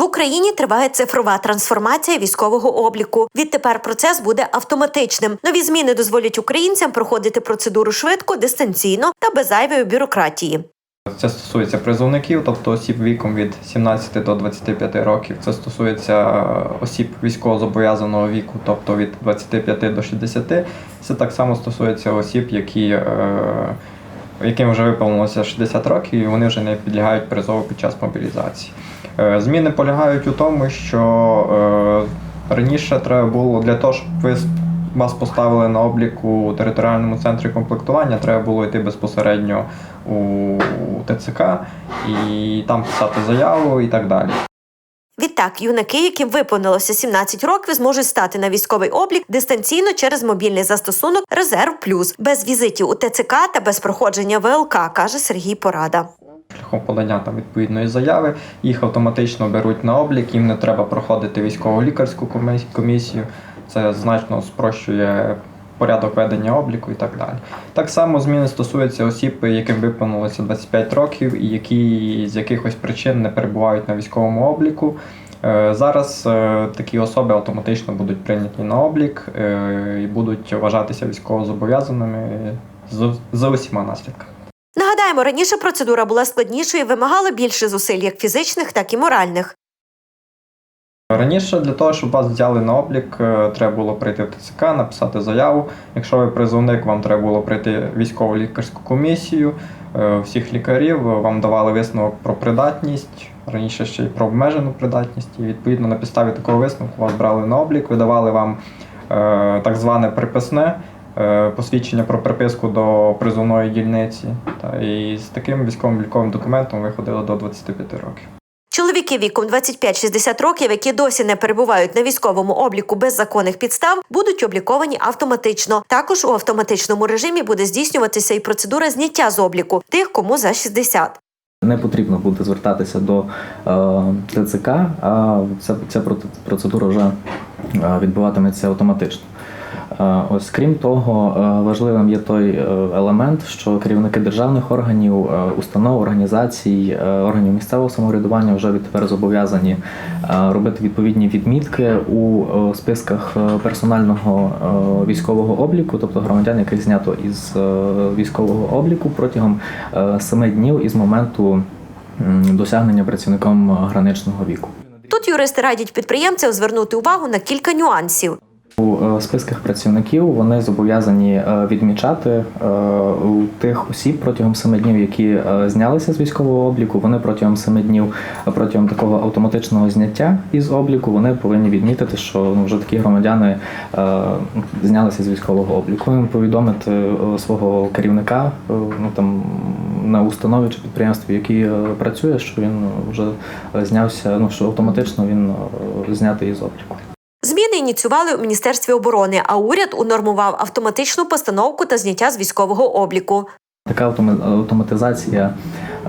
В Україні триває цифрова трансформація військового обліку. Відтепер процес буде автоматичним. Нові зміни дозволять українцям проходити процедуру швидко, дистанційно та без зайвої бюрократії. Це стосується призовників, тобто осіб віком від 17 до 25 років. Це стосується осіб військовозобов'язаного віку, тобто від 25 до 60. Це так само стосується осіб, які, е, яким вже виповнилося 60 років, і вони вже не підлягають призову під час мобілізації. Е, Зміни полягають у тому, що е, раніше треба було для того, щоб ви вас поставили на облік у територіальному центрі комплектування, треба було йти безпосередньо у ТЦК і там писати заяву і так далі. Відтак, юнаки, яким виповнилося 17 років, зможуть стати на військовий облік дистанційно через мобільний застосунок Резерв Плюс без візитів у ТЦК та без проходження ВЛК, каже Сергій Порада. Шляхом подання там відповідної заяви їх автоматично беруть на облік, їм не треба проходити військово-лікарську комі- комісію. Це значно спрощує порядок ведення обліку і так далі. Так само зміни стосуються осіб, яким виповнилося 25 років і які з якихось причин не перебувають на військовому обліку. Е, Зараз е, такі особи автоматично будуть прийняті на облік е, і будуть вважатися військовозобов'язаними з, з усіма наслідками. Нагадаємо, раніше процедура була складнішою і вимагала більше зусиль, як фізичних, так і моральних. Раніше для того, щоб вас взяли на облік, е, треба було прийти в ТЦК, написати заяву. Якщо ви призовник, вам треба було прийти в військову лікарську комісію е, всіх лікарів, вам давали висновок про придатність, раніше ще й про обмежену придатність. І відповідно на підставі такого висновку вас брали на облік, видавали вам е, так зване приписне. е, Посвідчення про приписку до призовної дільниці, і з таким військовим ліковим документом ви ходили до 25 років. Чоловіки віком 25-60 років, які досі не перебувають на військовому обліку без законних підстав, будуть обліковані автоматично. Також у автоматичному режимі буде здійснюватися і процедура зняття з обліку тих, кому за 60. Не потрібно буде звертатися до е, ТЦК, а ця, ця процедура вже е, відбуватиметься автоматично. Е, Ось крім того, е, важливим є той е, елемент, що керівники державних органів, установ, організацій, органів місцевого самоврядування вже відтепер зобов'язані робити відповідні відмітки у списках персонального військового обліку, тобто громадян, яких знято із військового обліку протягом семи днів із моменту досягнення працівником граничного віку. Тут юристи радять підприємцям звернути увагу на кілька нюансів. У е, списках працівників вони зобов'язані е, відмічати е, у тих осіб протягом семи днів, які знялися з військового обліку. Вони протягом семи днів, протягом такого автоматичного зняття із обліку, вони повинні відмітити, що ну, вже такі громадяни знялися з військового обліку. Їм повідомити свого керівника ну там на установі чи підприємстві, які е, працює, що він вже знявся. Ну що автоматично він знятий із обліку. Ініціювали у міністерстві оборони, а уряд унормував автоматичну постановку та зняття з військового обліку. Така автома- автоматизація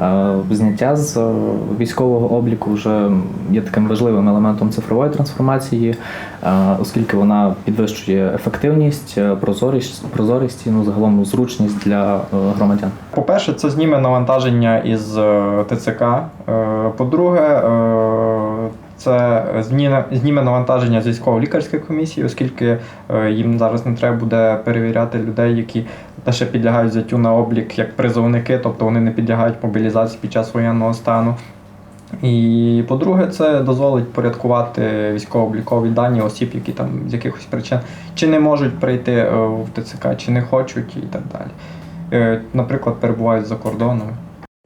е, зняття з е, військового обліку вже є таким важливим елементом цифрової трансформації, е, оскільки вона підвищує ефективність, прозорість, прозорість і ну, загалом зручність для громадян. По-перше, це зніме навантаження із ТЦК. Е, По-друге, е, це зніме, навантаження з військово-лікарської комісії, оскільки е, їм зараз не треба буде перевіряти людей, які лише підлягають взяттю на облік як призовники, тобто вони не підлягають мобілізації під час воєнного стану. І по-друге, це дозволить порядкувати військово-облікові дані осіб, які там з якихось причин чи не можуть прийти е, в ТЦК, чи не хочуть, і так далі. Е, Наприклад, перебувають за кордоном.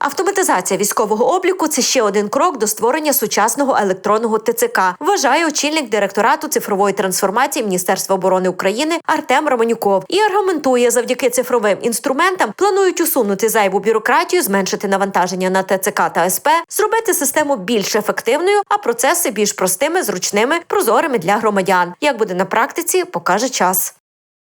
Автоматизація військового обліку це ще один крок до створення сучасного електронного ТЦК, вважає очільник директорату цифрової трансформації Міністерства оборони України Артем Романюков і аргументує, завдяки цифровим інструментам планують усунути зайву бюрократію, зменшити навантаження на ТЦК та СП, зробити систему більш ефективною, а процеси більш простими, зручними, прозорими для громадян. Як буде на практиці, покаже час.